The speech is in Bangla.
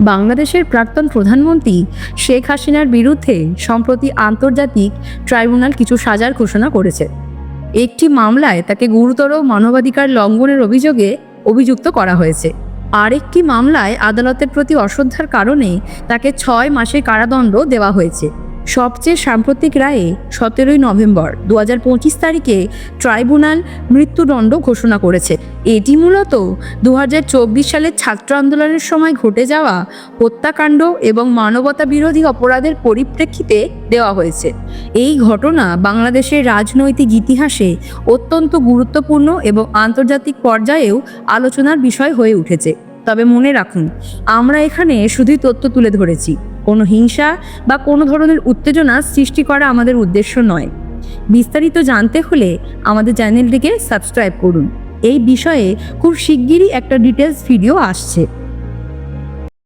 বাংলাদেশের প্রাক্তন প্রধানমন্ত্রী শেখ হাসিনার বিরুদ্ধে সম্প্রতি আন্তর্জাতিক ট্রাইব্যুনাল কিছু সাজার ঘোষণা করেছে। একটি মামলায় তাকে গুরুতর মানবাধিকার লঙ্ঘনের অভিযোগে অভিযুক্ত করা হয়েছে। আরেকটি মামলায় আদালতের প্রতি অশ্রদ্ধার কারণে তাকে ছয় মাসের কারাদণ্ড দেওয়া হয়েছে। সবচেয়ে সাম্প্রতিক রায়ে সতেরোই নভেম্বর দু পঁচিশ তারিখে ট্রাইব্যুনাল মৃত্যুদণ্ড ঘোষণা করেছে। এটি মূলত দু চব্বিশ সালের ছাত্র আন্দোলনের সময় ঘটে যাওয়া হত্যাকাণ্ড এবং মানবতা বিরোধী অপরাধের পরিপ্রেক্ষিতে দেওয়া হয়েছে। এই ঘটনা বাংলাদেশের রাজনৈতিক ইতিহাসে অত্যন্ত গুরুত্বপূর্ণ এবং আন্তর্জাতিক পর্যায়েও আলোচনার বিষয় হয়ে উঠেছে। তবে মনে রাখুন, আমরা এখানে শুধুই তথ্য তুলে ধরেছি। কোনো হিংসা বা কোনো ধরনের উত্তেজনা সৃষ্টি করা আমাদের উদ্দেশ্য নয়। বিস্তারিত জানতে হলে আমাদের চ্যানেলটিকে সাবস্ক্রাইব করুন। এই বিষয়ে খুব শিগগিরই একটা ডিটেলস ভিডিও আসছে।